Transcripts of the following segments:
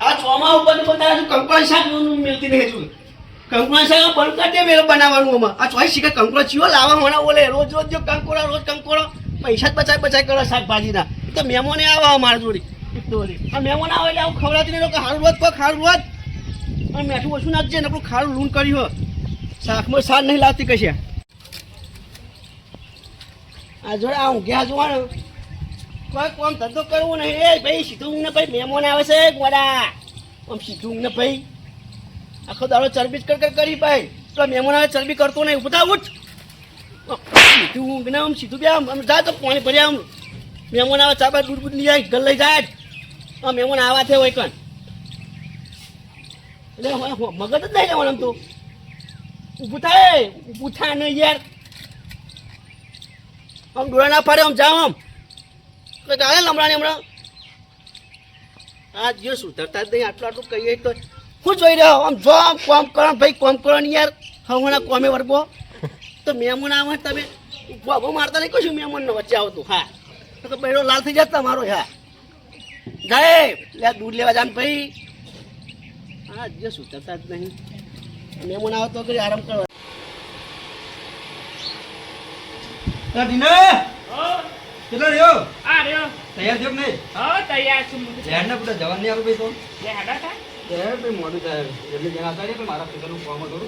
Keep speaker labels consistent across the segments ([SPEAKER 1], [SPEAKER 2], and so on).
[SPEAKER 1] આ ચોમા ઉપર શું કંકુડા શાક મિલતી નહીં છું કંકુડા શાક બંધ કરી મેરે બનાવવાનું આમાં? આ ચોઈ શીખે કંકુડા ચીઓ લાવવા હોણા બોલે, રોજ રોજ જો કંકોડા રોજ કંકોડો પૈસા જ બચાય બચાય કરો શાકભાજીના. તો મહેમાને આવે અમારા જોડી. આ મહેમાન આવે એટલે આવું ખવડાવતી નહીં. લોકો હારું રોજ કોઈ ખારું રોજ. અને મેઠું ઓછું નાખજે, ને આપણું ખારું લૂણ કર્યું હો. શાકમાં સાર નહીં લાવતી કશે આ જોડે આ ઊંઘ્યા જોવાનું. કોઈ કોમ ધંધો કરવો નહીં. એ ભાઈ, સીધું ને ભાઈ મહેમાન આવે છે ગોડા આમ સીધું ને ભાઈ. આખો દાડો ચરબી કર કર ભાઈ. તો મહેમાન આવે, ચરબી કરતો નહીં. ઉભતા ઉઠ. સીધું ઊંઘ ને આમ સીધું બે આમ જા તો પાણી ભર્યા આમ. મહેમાન આવે ચાબા દૂધ બૂધ લઈ જાય ઘર લઈ જાય. આ મહેમાન આવા છે હોય કણ. એટલે મગજ જ નહીં જવાનું તો. ઊભું થાય ઊભું નહીં યાર. આમ ડોળા ના પાડે, આમ જાઓ આમ. તો ચાલે લમડાની હમણાં? આ જે સુધરતા જ નહીં, આટલું આટલું કહીએ તો. હું જોઈ રહ્યો, આમ જો, આમ કોમ કરો ભાઈ કોમ કરો ને યાર. હમણાં કોમે વર્ગો. તો મહેમાન આવે તમે બાબો મારતા નહીં, કશું મહેમાનનો વચ્ચે આવતું, હા. તો બહેરો લાલ થઈ જતા મારો હા. જાય લે દૂધ લેવા જાન ભાઈ. હા જે સુધરતા જ નહીં. મહેમાન આવે તો આરામ કરો
[SPEAKER 2] કેટલા રહ્યો?
[SPEAKER 3] આ રહ્યો.
[SPEAKER 2] તૈયાર થયો કે નહીં?
[SPEAKER 3] હો તૈયાર છું. હું
[SPEAKER 2] ઝેર ને પૂરા જવાન નહીં આવું ભાઈ તો
[SPEAKER 3] લે હેડા થા.
[SPEAKER 2] ઝેર ભાઈ મોડું થાય. એટલે જણા હતા પણ મારા ફિકરનું કામ કરું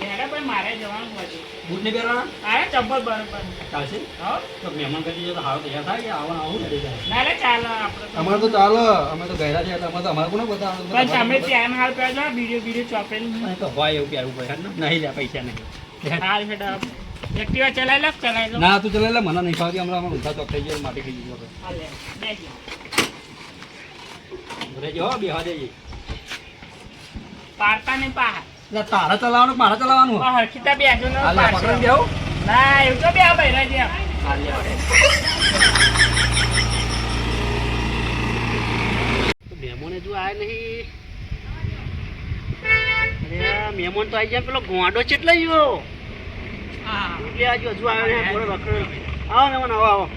[SPEAKER 3] લે હેડા પણ મારે જવાનું હતું
[SPEAKER 2] બૂટ નહીં પહેરવાના?
[SPEAKER 3] અરે ચંપલ બરોબર
[SPEAKER 2] ચાલશે?
[SPEAKER 3] હો.
[SPEAKER 2] તો મહેમાન કરી જાય તો હારો તૈયાર થાય કે આવવાનું આવું કરી જાય
[SPEAKER 3] ના રે ચાલો આપણે તો.
[SPEAKER 2] અમારે તો ચાલો. અમે તો ગયા છે એટલે અમારે તો અમારે કોને બતાવવાનું
[SPEAKER 3] પણ તમે ત્યાં હાલ પહેરજો બીડીઓ બીડીઓ ચોપેલ
[SPEAKER 2] તો હોય એવું પહેરવું પડે. નહીં લે પૈસા નહીં.
[SPEAKER 3] હાલ હેડા. એક્ટિવા ચલાવી લો ચલાવી લો
[SPEAKER 2] ના તું ચલાવી લે મને નહીં ફાવતી હમણાં અમારે ઊંધા ચોક થઈ ગયા માટી ખાઈ ગયું
[SPEAKER 3] હાલ લે બેસી
[SPEAKER 2] બેહવા દેજે.
[SPEAKER 3] પાડતા નહીં પાહા.
[SPEAKER 2] તારા ચલાવવાનું મારા ચલાવવાનું?
[SPEAKER 3] હરખીતા બેસો ને
[SPEAKER 2] પકડી બેહું.
[SPEAKER 3] ના એવું તો બે
[SPEAKER 1] મહેમાન હજુ આયા નહીં. અરે મહેમાન તો આવી જાય પેલો ગોંડો ચેટલો ગયો.
[SPEAKER 3] હા
[SPEAKER 1] લે આજુ હજુ આવ્યો ને બોલો રખડો આવો મહેમાન આવો આવો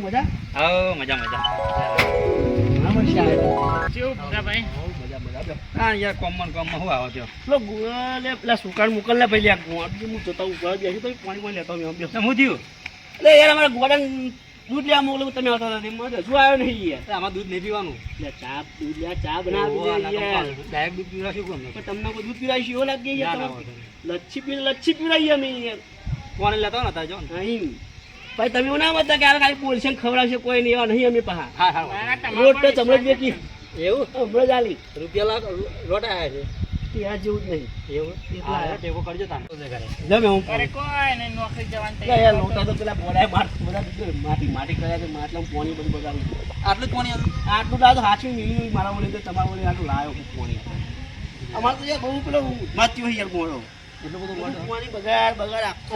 [SPEAKER 1] મજા? આવે મજા મજા.
[SPEAKER 2] યાર
[SPEAKER 1] સુકાન મોકલ ને લે ગોંડ હું જોતા પાણી પાણી લેતો હું દૂધ લેવા મોકલું તમે આવતા હતા મને હજુ આવ્યો નહીં યાર.
[SPEAKER 2] આમાં દૂધ નહીં પીવાનું.
[SPEAKER 1] એટલે ચા દૂધ લે ચા બનાવી
[SPEAKER 2] ડાયરેક્ટ દૂધ પીવડાવશું કોણ
[SPEAKER 1] પણ તમને કોઈ દૂધ પીવડાવી એવો લાગે યાર લચ્છી પી લચ્છી પીવડાવી અમે યાર.
[SPEAKER 2] કોને લેતા હોય ને તારે જો
[SPEAKER 1] નહીં. ભાઈ તમે એવું ના બતા કે આ ખાલી બોલશે ખવડાવશે કોઈ નહીં એવા નહીં અમે પહા. રોટ તો ચમડે એવું? હમણાં જ આલી.
[SPEAKER 2] રૂપિયા લાખ રોટ આવ્યા છે.
[SPEAKER 1] ત્યાં જેવું જ નહીં
[SPEAKER 2] એવું?
[SPEAKER 1] એટલા
[SPEAKER 2] ટેકો કરજો તાન
[SPEAKER 1] જમે હું
[SPEAKER 3] અરે કોઈ નહીં નોકરી જવાનું
[SPEAKER 1] લે લોટા તો પેલા બોલાય માટ બધા માટી માટી કર્યા છે માટલા પોણી બધું બગાડું
[SPEAKER 2] આટલું પાણી
[SPEAKER 1] આટલું લાવ હાચું મિલી મારા બોલે તો તમારા બોલે આટલું લાવ્યો હું પોણી. અમારે તો યાર બહુ પેલો માચ્યું હોય યાર મોડો
[SPEAKER 2] એટલું બધું લોટ
[SPEAKER 1] બગાડ બગાડ આખો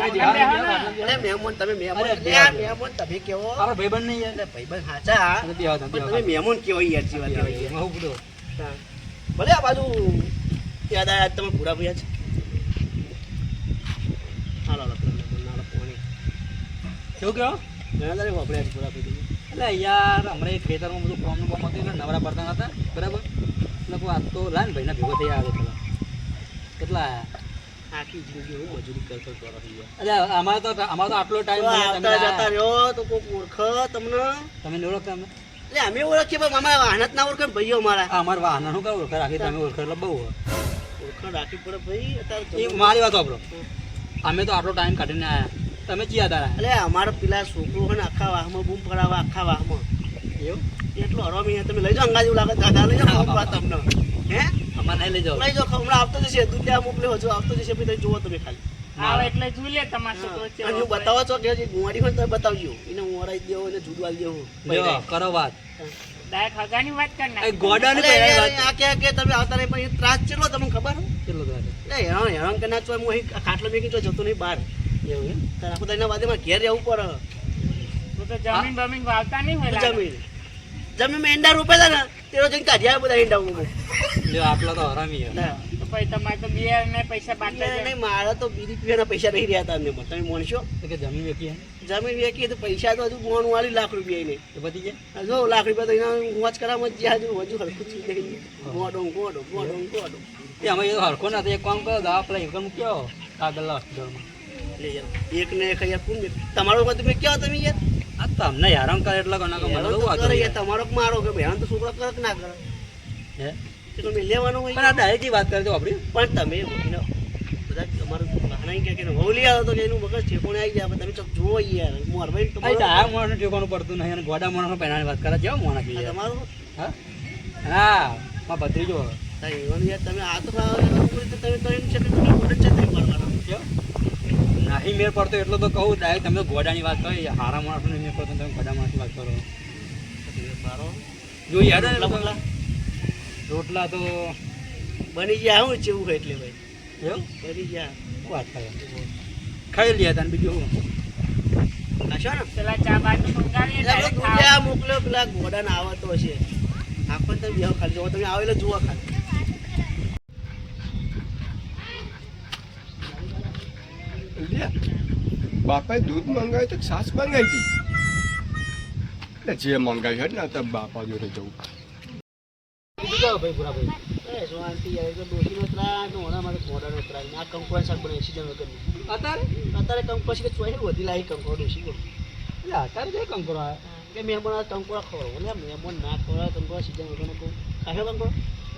[SPEAKER 1] મહેમાન તમે મહેમાન
[SPEAKER 2] અરે
[SPEAKER 1] મહેમાન તમે કેવો?
[SPEAKER 2] આપણે ભાઈબંધ નહીં યાર.
[SPEAKER 1] ભાઈબંધ તમે મહેમાન કેવો યાર જીવા
[SPEAKER 2] બેહો.
[SPEAKER 1] કેવા ભલે આ બાજુ યાદ આયા તમે પૂરા ભૂયા છે? હાલો હાલો મહેમાન હાલો
[SPEAKER 2] શું કહો?
[SPEAKER 1] ઘણા તારે વાપર્યા પૂરા ભૈયા.
[SPEAKER 2] એટલે યાર હમણાં ખેતરમાં બધું કોમનું કોમ હતું એટલે નવરા પડતા હતા બરાબર? એટલે કોઈ આજ તો લાય ભાઈના ભેગો થઈ આવે પેલા. કેટલા
[SPEAKER 1] આખી જિંદગી હું મજૂરી કરતો કરો
[SPEAKER 2] એટલે અમારે તો અમારે તો આટલો ટાઈમ
[SPEAKER 1] જતા રહ્યો તો કોઈ ઓળખ તમને?
[SPEAKER 2] તમે નહીં ઓળખતા
[SPEAKER 1] એટલે અમે ઓળખીએ પણ વાહન આનંદ ના ઓળખે ને ભાઈઓ મારા
[SPEAKER 2] અમારા વાહન શું કરો ઓળખ? રાખી તમે ઓળખ એટલે બહુ.
[SPEAKER 1] ઓળખ. રાખવી પડે ભાઈ
[SPEAKER 2] એ મારી વાત વાપરો. અમે તો આટલો ટાઈમ કાઢીને આયા. તમે ક્યાં તારા
[SPEAKER 1] એટલે અમારો પેલા છોકરો હોય ને આખા વાહમાં બૂમ પડાવવા આખા વાહમાં.
[SPEAKER 2] એવું?
[SPEAKER 1] એટલો હરવા તમે લઈ જાઓ અંગાજી એવું લાગે દાદા લઈ જાઓ તમને. હે?
[SPEAKER 2] અમારે નહીં લઈ જાઓ.
[SPEAKER 1] લઈ જાઓ હમણાં આવતો જશે. દુનિયા લેવા મોકલ્યો હજુ આવતો જશે પછી જુઓ તમે ખાલી.
[SPEAKER 3] આવે એટલે જોઈ લે તમારો છોકરો
[SPEAKER 1] બતાવો છો કે ગુવાડી હોય તો બતાવજો. એને હું હરાઈ દેવો એને જુદવા દેવો.
[SPEAKER 2] કરો વાત.
[SPEAKER 3] ડાયરેક્ટ હગાની વાત કર
[SPEAKER 2] એ
[SPEAKER 3] નાખ.
[SPEAKER 2] ગોડાની
[SPEAKER 1] એટલે
[SPEAKER 2] પહેલા
[SPEAKER 1] યાર,
[SPEAKER 2] વાત
[SPEAKER 1] આ કે કે તમે આવતા નહીં પણ એ ત્રાસ ચેટલો તમને ખબર
[SPEAKER 2] કેટલો તો વાત?
[SPEAKER 1] એટલે હેરાન હેરાન કે ના ચોય હું અહીં ખાટલો મેકી જો જતો નહીં બહાર.
[SPEAKER 2] એવું એમ?
[SPEAKER 1] તારે આખું ઘેર રહેવું પડે.
[SPEAKER 3] તો જમીન બમીન વાવતા નહીં હોય લાગે.
[SPEAKER 1] જમીન. જમીનમાં ઈંડા રોપેલા ને? તેનો જઈને કાઢ્યા બધા ઈંડા હું
[SPEAKER 2] લે આટલા તો હરામી
[SPEAKER 1] હે
[SPEAKER 3] તો પછી તમારે તો બે ને પૈસા બાકી
[SPEAKER 1] નહીં, નહીં, મારા તો બીજી પીવાના પૈસા નહીં રહ્યા હતા અમને તમે મોણશો?
[SPEAKER 2] કે જમીન વેચી હે?
[SPEAKER 1] જમીન વેચી તો પૈસા તો હજુ મોણ વાળી લાખ રૂપિયા નહીં
[SPEAKER 2] તો બધી જાય
[SPEAKER 1] જો લાખ રૂપિયા તો એના વાંચ કરાવમાં જ જ્યાં હજુ હજુ હરખું જ નહીં. ગોડો ગોડો ગોડો ગોડો.
[SPEAKER 2] એ અમે એ હરખો ના એક કામ કરો દવા પેલા ઇન્કમ કયો કાગળ હોસ્પિટલમાં
[SPEAKER 1] યાર, એક ને એક યાર? તમારો તમે ક્યાં તમે યાર?
[SPEAKER 2] આ તમને હેરાન કરે એટલે કોના મને તો
[SPEAKER 1] તો
[SPEAKER 2] વાંધો
[SPEAKER 1] કરે
[SPEAKER 2] નહીં.
[SPEAKER 1] તમારો મારો કે હેરાન તો છોકરા કરે કે ના કરે.
[SPEAKER 2] હે?
[SPEAKER 1] એ તો મેં લેવાનું
[SPEAKER 2] પણ આ ડાયરેક્ટ વાત કરજો આપણી.
[SPEAKER 1] પણ તમે બધા તમારું બહાના કે કે હોલી આવ્યો તો કે એનું મગજ ઠેકોણે આવી જાય. તમે તો જુઓ યાર મોરભાઈ
[SPEAKER 2] આ
[SPEAKER 1] તમારું
[SPEAKER 2] ડાયા માણસનું ઠેકાણું પડતું નહીં અને ગોડા માણસનો પહેલાની વાત કરે. જેવો છે
[SPEAKER 1] આ તમારું?
[SPEAKER 2] હા? હા માં ભત્રીજો
[SPEAKER 1] તમે આ તો તમે તો તમે છે કે તમે છે તમે મારવાના.
[SPEAKER 2] કેવો? નહીં મેળ પડતો એટલો તો કહું ડાયરેક્ટ તમે ગોડાની વાત કરો હારા માણસનો મેળ પડતો ને તમે ગોડા માણસની વાત કરો.
[SPEAKER 1] મારો?
[SPEAKER 2] જો યાદ આવે
[SPEAKER 1] રોટલા
[SPEAKER 2] ને રોટલા? તો
[SPEAKER 1] બની ગયા હું જેવું હોય એટલે ભાઈ.
[SPEAKER 2] એવું?
[SPEAKER 1] બની ગયા.
[SPEAKER 2] વાત કરે? ખાઈ લીધા તને બીજું
[SPEAKER 1] ને?
[SPEAKER 3] પેલા
[SPEAKER 1] મોકલ્યો પેલા ઘોડાને આવતો હશે. આખો તમે આવેલો જુઓ ખાલી
[SPEAKER 4] લે, બાપાએ દૂધ મંગાવ્યું તો છાશ મંગાવી હતી. એટલે જે મંગાવ્યું હોય ને તો બાપા જોડે જવું.
[SPEAKER 1] ડોશીનો ત્રાસ ને ખવડાવો. કંકોડા સીઝન વગરનો કહું કંકોડો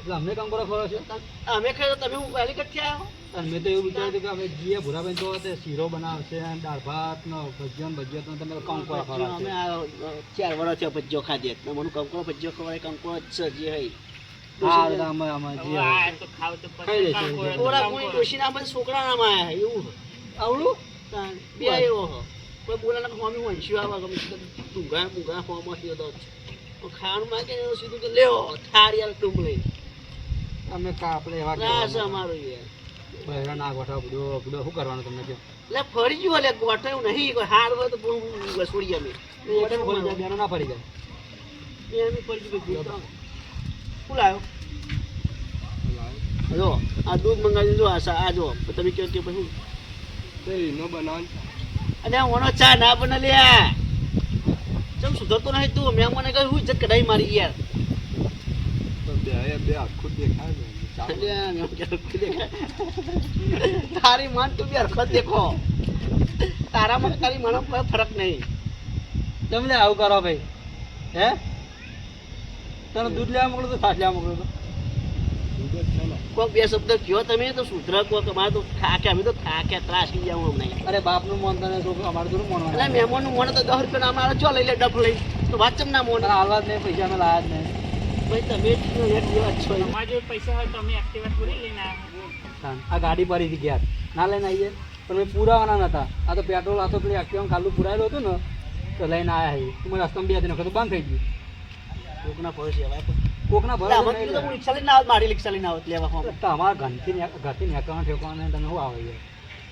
[SPEAKER 2] એટલે અમને કામ કરો ખરો છે?
[SPEAKER 1] અમે ખાઈ તમે હું પહેલી કટ આવ્યો
[SPEAKER 2] અને મેં તો એવું વિચાર્યું હતું કે અમે જીએ ભૂરાબેન તો તે શીરો બનાવશે અને દાળ ભાત નો ભજીયો ભજીયો તો તમે કામ કરો ખરો
[SPEAKER 1] અમે આ ચાર વર્ષ થયા ભજીયો ખાધે હતી. મને કંકોડો ભજીયો ખવડાય કંકોડો જ છે જે હઈ
[SPEAKER 2] એટલે અમે અમે
[SPEAKER 1] આયા એવું
[SPEAKER 2] આવડું?
[SPEAKER 1] બે એવો કોઈ બોલાના હોમી વંશ્યો આવા ગમે ડુંગા ડુંગા હોમાં થયો તો ખાવાનું માગે સીધું કે લેવો થાળી યાર ટૂંક લઈ
[SPEAKER 2] અમે કા આપણે એવા
[SPEAKER 1] ત્રાસ. અમારો યાર
[SPEAKER 2] બહેરા ના ગોઠા બધું બધું શું કરવાનું તમને કહો?
[SPEAKER 1] એટલે ફરી ગયું એટલે ગોઠાયું નહીં કોઈ હાર હોય તો બહુ વસોડી અમે.
[SPEAKER 2] એક ફરી જાય બેનો ના ફરી જાય.
[SPEAKER 1] બે અમે ફરી ગયું. શું લાવ્યો? જો આ દૂધ મંગાવી જો આ સા- આ જો તમે કહો કે પછી.
[SPEAKER 4] તે એનો બનાવવાનું
[SPEAKER 1] અને ઓનો ચા ના બને લ્યા. ચમ સુધરતો નહીં તું? મેં મને કહ્યું હું જ કઢાઈ મારી યાર
[SPEAKER 4] તો બે બે આખું દેખાય ને ચાલો.
[SPEAKER 1] અલ્યા, મેં કીધું કે દેખાય. તારી માન તું બી હરખત દેખો. તારા મને તારી મને કોઈ ફરક નહીં.
[SPEAKER 2] તમને આવું કરો ભાઈ? હે? તને દૂધ લેવા મોકલો તો છાશ લેવા મોકલો તો.
[SPEAKER 1] કોઈક બે શબ્દ કયો તમે? તો સુધરા કોક અમારે તો ખાકે અમે તો ખાકે ત્રાસી જાવ નહીં
[SPEAKER 2] અરે બાપનું મોન તને છોકરું અમારે મન
[SPEAKER 1] એટલે મહેમાનનું મને તો દસ રૂપિયા અમારે ચો લઈ લે ડફ લઈ. તો વાત ચમ ના મોન?
[SPEAKER 2] હાલવા જ નહીં પૈસા અમે લાયા જ નહીં. આ ગાડી પડી હતી ઘેર. ના લઈને આવીએ. પણ મેં પુરાવાના નતા. આ તો પેટ્રોલ આ તો પેલી એક્ટિવા ખાલું પુરાયેલું હતું ને તો લઈને આવ્યા છે તું મને રસ્તા બે હતી તો બંધ થઈ ગયું.
[SPEAKER 1] કોકના પડોશી હવે.
[SPEAKER 2] કોકના ભરોસે
[SPEAKER 1] તો રિક્ષા લઈને આવત, મારી રિક્ષા લઈને આવત લેવા હોમ.
[SPEAKER 2] તમારા ઘરથી ઘરથી નેકવાના ઠેકવાના તમે શું આવે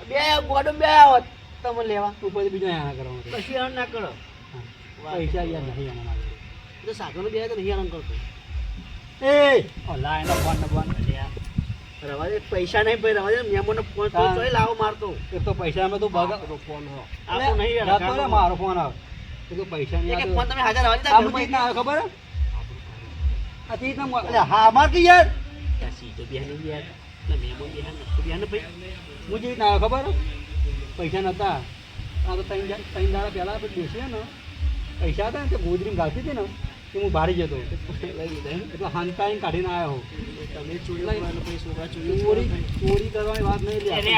[SPEAKER 1] બે ગોડો બે આવત તમે લેવા.
[SPEAKER 2] ઉપર બીજો કરવાનું. છે.
[SPEAKER 1] કશું ના કરો.
[SPEAKER 2] પૈસા યાર નહીં અમારા જોડે.
[SPEAKER 1] તો સાધનો બે તો નહીં કરતો.
[SPEAKER 2] એ. ઓ લાઈનો ફોન ને
[SPEAKER 1] પૈસા નહીં ભાઈ રવા દે મહેમાનનો ફોન તો ચોય લાવો મારતો
[SPEAKER 2] એક તો પૈસા અમે તો બગા
[SPEAKER 4] ફોન હો.
[SPEAKER 1] આપો નહીં યાર.
[SPEAKER 2] મારો ફોન આવે. એ તો પૈસા નહીં
[SPEAKER 1] એક ફોન તમે હાજર
[SPEAKER 2] આવે ખબર? તે અલે હા માર કે યાર.
[SPEAKER 1] બેહાને યાર. એટલે મહેમાન બેહાને નખો બેહાને ભાઈ.
[SPEAKER 2] મુજી રીતના આવે ખબર? પૈસા નતા. આ તો ત્રણ ત્રણ દાડા પહેલા આપણે બેસીએ ને. પૈસા હતા ને તે ગોદરીમાં ગાળતી હતી ને. તે હું ભારી જતો એટલે હાંતાઈને કાઢીને આવ્યો
[SPEAKER 1] તમે ચોરી ચોરી
[SPEAKER 2] ચોરી
[SPEAKER 1] કરવાનો.
[SPEAKER 2] વાત નહીં લે. કે.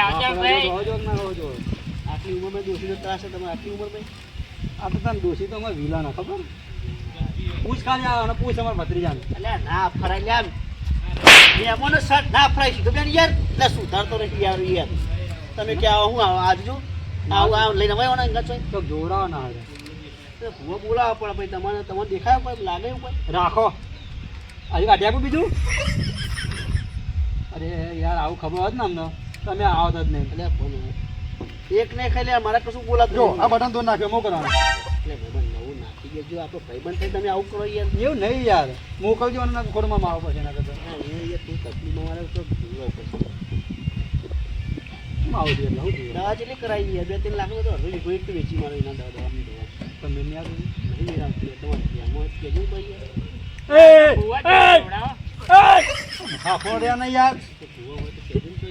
[SPEAKER 1] આટલી ઉંમરમાં દોશીનો ત્રાસ છે તમે આટલી ઉંમર ભાઈ
[SPEAKER 2] આ તો તને દોષી તો અમારે વિલાના ખબર? પૂછ ખાલી આવે અને પૂછ અમારે ભત્રીજાને.
[SPEAKER 1] એટલે ના ફરાય લ્યા મહેમાનો શર્ટ ના ફરાય સીધો બેન યાર? એટલે સુધારતો નથી યાર યાર તમે કે આવો? હું આવજો આજુ આવું આવું લઈને આવ્યો ને
[SPEAKER 2] તો જોડાવા ના આવે
[SPEAKER 1] તો ભૂવો બોલાવો પડે ભાઈ તમારે તમને દેખાય કોઈ લાગે કોઈ
[SPEAKER 2] રાખો. હજી કાઢી આપું બીજું? અરે યાર આવું ખબર હોત ને અમને. તમે આવત જ નહીં.
[SPEAKER 1] એટલે ફોન એક ને ખાઈ લે મારે કશું બોલાત
[SPEAKER 2] જો આ બટન તો નાખ્યો મો કરવાનું.
[SPEAKER 1] એટલે ભાઈ નવું નાખી દેજો આપણો ભાઈબંધ થઈ તમે આવું કરો યાર.
[SPEAKER 2] એવું નહીં યાર. મોકલજો અને ખોટમાં માવો પછી એના કરતા
[SPEAKER 1] હા, એ યાર તું તકલીફમાં મારે તો જોવા
[SPEAKER 2] પછી આવું જોઈએ?
[SPEAKER 1] દવા જેટલી કરાવી બે ત્રણ લાખ તો હજુ વેચી મારો એના દવા દવાની. દવા
[SPEAKER 2] તમે નહીં આવતું
[SPEAKER 1] નહીં ભાઈ યાર
[SPEAKER 3] ભૂવા
[SPEAKER 2] હા ફોડ્યા નહીં યાર
[SPEAKER 1] ભૂવા હોય તો ને તો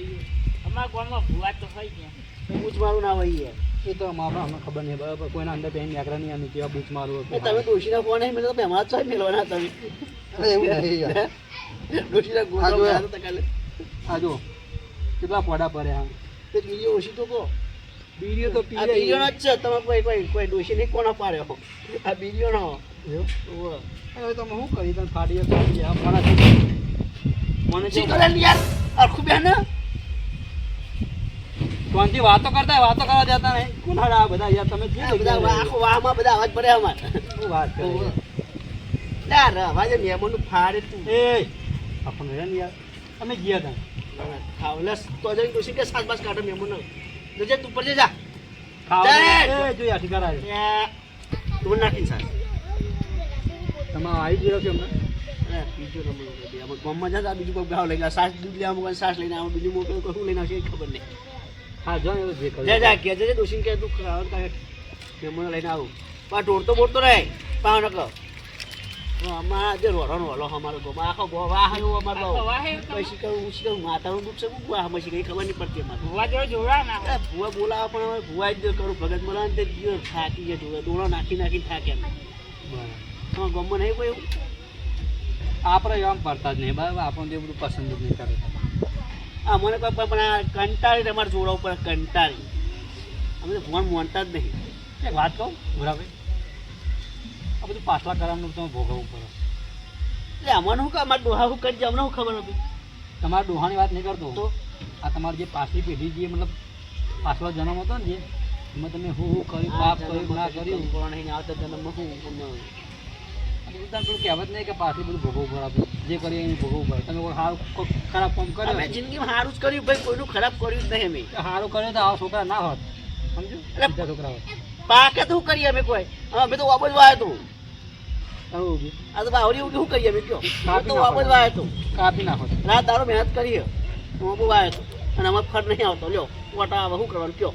[SPEAKER 3] અમારા ગામમાં ભૂવા તો હોય ગયા
[SPEAKER 1] બૂચ મારું ના હોય યાર
[SPEAKER 2] એ તો અમારા અમને ખબર નહીં બરાબર કોઈના અંદર બેન યાત્રા નહીં આની કેવા બૂચ મારું
[SPEAKER 1] તમે ડોશીના ફોન નહીં મેળવો તો અમારા ચોય મેળવાના તમે
[SPEAKER 2] અરે એવું નહીં યાર
[SPEAKER 1] ડોશીના ગોળા
[SPEAKER 2] આ જો કેટલા પોડા પડ્યા
[SPEAKER 1] બીજી ઓછી તો કહો
[SPEAKER 2] બીડીઓ તો પી
[SPEAKER 1] આ
[SPEAKER 2] લે
[SPEAKER 1] જ છે. તમે કોઈ કોઈ કોઈ ડોશી કોનો પાડ્યો? આ?
[SPEAKER 2] હવે તમે શું કરી? તમે ફાડીએ ફાડીએ આ મને
[SPEAKER 1] શી
[SPEAKER 2] તો
[SPEAKER 1] કરે ને યાર? અરખું બેન?
[SPEAKER 2] શાંતિ વાતો કરતા વાતો કરવા દેતા નહીં. કુનાડા બધા યાર તમે
[SPEAKER 1] જે બધા વાહ- આખો વાહમાં બધા અવાજ પડે અમાર.
[SPEAKER 2] શું વાત કરે.
[SPEAKER 1] લા રે, અવાજે મહેમાનનું ફાડે તું.
[SPEAKER 2] એ આપણને યાર અમે ગયા હતા
[SPEAKER 1] ખાવલસ તો જઈને ડોશી કે સાત બાસ કાઢો મહેમાનનો જજે તું ઉપર જઈ જા
[SPEAKER 2] ખાવા જો યાર.
[SPEAKER 1] તું નાખીને સાસ
[SPEAKER 2] તમે આવી ગયો કે
[SPEAKER 1] અરે બીજો નંબર ઉપર ગામમાં જતા બીજું કોઈ ભાવ લઈ ગયા સાસ દૂધ લેવા મૂકવાનું સાસ લઈને આવું બીજું મોકલું કોઈ લઈને આવશે ખબર નહીં
[SPEAKER 2] હા જો એવું જે.
[SPEAKER 1] જા જા કે જજે ડોશીને કે તું ખાવાનું કાંઈ લઈને આવું પા ઢોળતો બોલતો રહે પાવ નકો અમારા જે રોડો રોલો અમારો ગો આખો ગો વાહ એવું અમારો? પછી કહું હું કહું માતાનું દુઃખ છે હું વાહ પછી કઈ ખબર નહીં પડતી અમારે.
[SPEAKER 3] ભૂવા જોડે ના
[SPEAKER 1] અરે બોલાવા પણ અમે ભૂવા જ કરું ભગત બોલાવે તે થાકી જાય જોવે દોણો નાખી નાખી થાકે એમ.
[SPEAKER 2] બરાબર.
[SPEAKER 1] તમારા ગામમાં નહીં કોઈ એવું?
[SPEAKER 2] આપણે આમ પડતા જ નહીં બરાબર? આપણને તે બધું પસંદ જ નહીં કરે.
[SPEAKER 1] હા મને કોઈ પણ આ કંટાળી તમારા જોડા ઉપર કંટાળી. અમે ફોન મોનતા જ નહીં.
[SPEAKER 2] વાત કહું? ભૂરાભાઈ આ બધું પાછલા કરવાનું તમે ભોગવવું પડે.
[SPEAKER 1] એટલે અમારે શું કે અમારે ડોહા શું કરી અમને શું ખબર હતી?
[SPEAKER 2] તમારા ડોહાની વાત નહીં કરતો.
[SPEAKER 1] તો?
[SPEAKER 2] આ તમારી જે પાછલી પેઢી જે મતલબ પાછલો જન્મ હતો ને જે એમાં તમે હું હું કર્યું પાપ કર્યું ના કર્યું?
[SPEAKER 1] પણ નહીં આવતા જન્મમાં શું તમને
[SPEAKER 2] પેલું કહેવત નહીં કે પાછળ બધું ભોગવવું પડે આપણે. જે કરીએ એનું ભોગવવું પડે. તમે કોઈ સારું ખરાબ કામ કર્યો
[SPEAKER 1] મેં જિંદગીમાં સારું જ કર્યું? ભાઈ કોઈનું ખરાબ કર્યું જ નહીં અમે.
[SPEAKER 2] સારું કર્યો તો આવા છોકરા ના હોત. સમજો બીજા છોકરા હોત.
[SPEAKER 1] પાકે તો શું કરીએ અમે કોઈ? અમે તો વાપસ વાયો તું.
[SPEAKER 2] આવું ઊભી.
[SPEAKER 1] આ તો બાવરી ઉડી શું કરીએ હું
[SPEAKER 2] કાપી
[SPEAKER 1] તો
[SPEAKER 2] નાખો.
[SPEAKER 1] વાપસ વાયો તું
[SPEAKER 2] કાપી નાખો
[SPEAKER 1] રાત દારો મહેનત કરીએ. હું બહુ વાયો તું અને અમારે ફર નહીં આવતો. લ્યો વટા આવે શું કરવાનું કયો?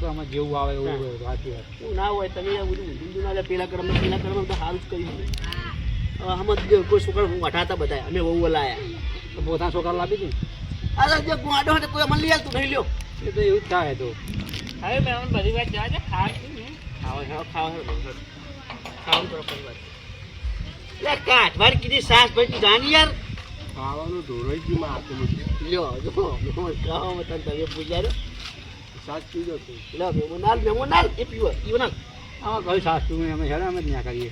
[SPEAKER 2] તો આમાં જેવું આવે એવું સાચી વાત.
[SPEAKER 1] શું ના હોય તમે બધું ઊંધું ઊંધું ના લે પેલા કરમ પેલા કરમ તો સારું જ કર્યું આમાં જો કોઈ છોકરા હું વટાતા બધા અમે બહુ લાયા
[SPEAKER 2] તો પોતાના છોકરા લાવી હતી
[SPEAKER 1] અરે જે ગુવાડો હતો કોઈ અમને લઈ આવતું નહીં લ્યો.
[SPEAKER 2] એ તો એવું જ થાય તો.
[SPEAKER 3] હવે મેં અમને બધી વાત જવા દે ખાવા
[SPEAKER 1] ખાવા ખાવા ખાવા. પરિવાર લે કાઠવાડ કીધી સાસ ભાઈ તું જાણી યાર
[SPEAKER 4] ખાવાનું માં હાથે
[SPEAKER 1] લ્યો જો કહો મતન તમે પૂજારો.
[SPEAKER 4] સાસ પીજો તું.
[SPEAKER 1] લ્યો એ પીવો પીવો ના.
[SPEAKER 2] આવા કઈ સાસ ને અમે હેડે અમે ત્યાં કરીએ.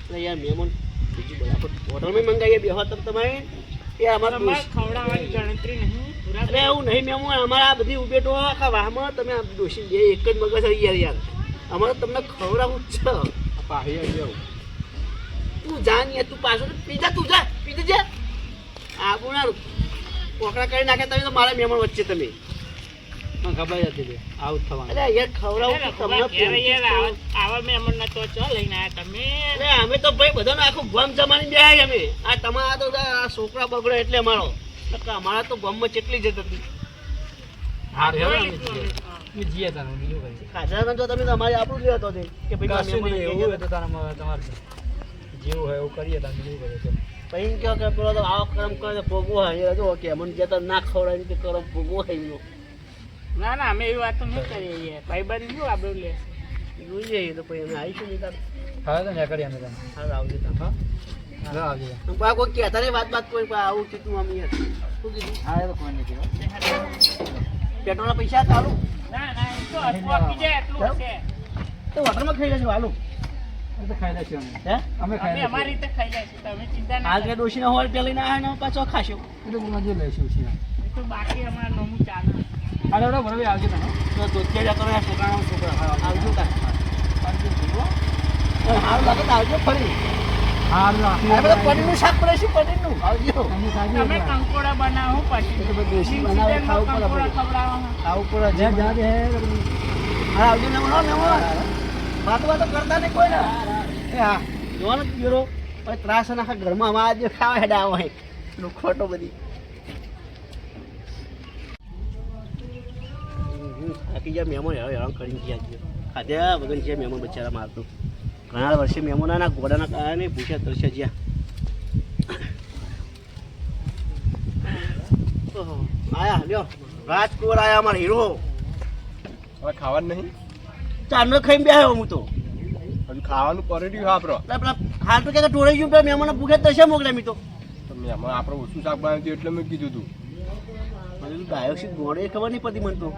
[SPEAKER 1] એટલે યાર મેમોન બીજું બધા હોટલમાં મંગાવીએ બે હોટલ તમારે. એ અમારા
[SPEAKER 3] ખવડાવવાની ગણતરી નહીં
[SPEAKER 1] અરે એવું નહીં મેમો અમારા આ બધી ઉભેટો આખા વાહમાં તમે આ બે એક જ મગજ યાર યાર. અમારે તમને ખવડાવવું જ છે.
[SPEAKER 2] પાહી આવી
[SPEAKER 1] તું જા ને તું પાછો પીજા તું જા પીજે જા આગુ ના પોકડા કરી નાખે તમે તો મારા મહેમાન વચ્ચે તમે.
[SPEAKER 2] મને ખબર હતી કે આવું થવાનું.
[SPEAKER 1] અરે યાર ખવડાવું તો તમને
[SPEAKER 3] ઘેર યાર
[SPEAKER 1] પ્રેમથી
[SPEAKER 3] આવા આવા મેં તો ચો લઈને આવ્યા તમે.
[SPEAKER 1] અરે અમે તો ભાઈ બધાને આખું ગમ જમાની બે અમે. આ તમારા તો આ છોકરા બગડે એટલે અમારો. અમારા તો ગમમાં કેટલી જતી હતી.
[SPEAKER 2] હા રે અમે જીએ.
[SPEAKER 3] અમે.
[SPEAKER 2] અમે જીએ તારે બીજું કઈ
[SPEAKER 1] ખાસા તો તમે તમારે આપણું લેતો હતો કે ભાઈ
[SPEAKER 2] એવું તો તમારે જેવું હોય એવું કરીએ તમે બીજું કરીએ તો.
[SPEAKER 1] પછી કહો કે પેલો તો આવો કરમ કરે તો ભોગવો હોય. એ જો કે મને જે તો ના ખવડાવી તે કરમ ભોગવો હોય
[SPEAKER 3] ના ના અમે એવી વાત તો નહીં કરીએ યાર. ભાઈબંધ શું આપણું લે
[SPEAKER 1] જોઈએ તો પછી અમે આવીશું નહીં તાર.
[SPEAKER 2] હા તો નીકળીએ અમે તમે
[SPEAKER 1] હાલ આવજો તમે
[SPEAKER 2] હા. હા
[SPEAKER 1] કોઈ કહેતા નહીં વાત વાત કોઈ આવું કીધું આમ યાર. શું કીધું?
[SPEAKER 2] હા તો કોઈ નહીં.
[SPEAKER 1] પેટ્રોલના પૈસા ચાલુ
[SPEAKER 3] ના ના એ તો જાય એટલું
[SPEAKER 1] તો હોટલમાં ખાઈ લેજો હાલું.
[SPEAKER 3] તમે ચિંતા ના
[SPEAKER 1] હાલ કે
[SPEAKER 3] કરો
[SPEAKER 1] ડોશીના હોલ પે લઈને આવ્યા ને પાછો ખાશો.
[SPEAKER 2] એ તો લઈશું
[SPEAKER 3] બાકી અમારે નમું ચાલે.
[SPEAKER 2] અરે બરાબર બરાબર આવજો તમે.
[SPEAKER 1] તો ધોતિયા જતો રહ્યા છોકરાનો છોકરા આવજો કાંઈ હારું લાગે તો આવજો ફરી.
[SPEAKER 2] હા
[SPEAKER 1] આ પનીરનું શાક પડે છે પનીરનું. આવજો.
[SPEAKER 3] તમે કંકોડા બનાવો પછી.
[SPEAKER 1] દેશી બનાવે, ખાવું પડે. આવું પડે છે હા આવજો વાતો વાતો કરતા નહીં કોઈ ને. હા. જોવાનો જ ગયો હવે ત્રાસ અને આખા ઘરમાં અમારા જે ખાવા હેડા પેલો ખોટો બધી. થાકી ગયા મહેમાન હવે હેરાન કરીને ગયા ખાધ્યા વગર છે મહેમાન બચારા મારતો. ઘણા વર્ષે મહેમાનોના ગોડાના કારણે ભૂખ્યા તરસ્યા જ્યાં. આયા લ્યો. રાજકુંવર આયા અમારા હીરો.
[SPEAKER 4] હવે ખાવાનું નહીં?
[SPEAKER 1] ચારનો ખાઈને બેહ્યો હું તો.
[SPEAKER 4] હજુ ખાવાનું પરેડ્યું વાપરો
[SPEAKER 1] એટલે પેલા હાલ તો કે ટોળાઈ ગયું પેલા મહેમાનો ભૂખે દશે મોકલે મી તો.
[SPEAKER 4] મહેમાન આપણે ઓછું શાક બનાવ્યું હતું એટલે મેં કીધું હતું
[SPEAKER 1] મને ડાયોક્સિન ગોળે ખબર નહીં પડતી મને તો.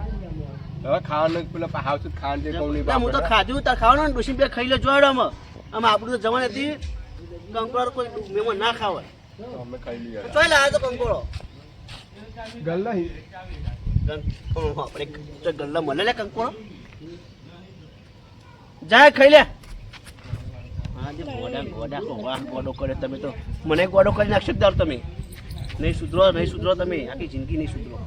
[SPEAKER 4] હવે ખાવાનું પેલા હાવ છે ખાંડ જે કહું નહીં
[SPEAKER 1] હું તો ખાધું તાર ખાવાનું ને ડોસી ખાઈ લે જોડો અમે આમ આપણું તો જવાની હતી કંકોડો કોઈ મહેમાન ના ખાવે
[SPEAKER 4] અમે ખાઈ લઈએ.
[SPEAKER 1] તો આ તો કંકોળો.
[SPEAKER 4] ગલ્લા નહીં
[SPEAKER 1] આપણે ગલ્લા મને લે કંકોળો. જાય ખાઈ લે. હા જે ગોડા ગોડા વાહ ગોડો કરે તમે તો. મને ગોડો કરી નાખશો જ દર તમે. નહીં સુધરો નહીં સુધરો તમે. આખી જિંદગી નહીં સુધરો.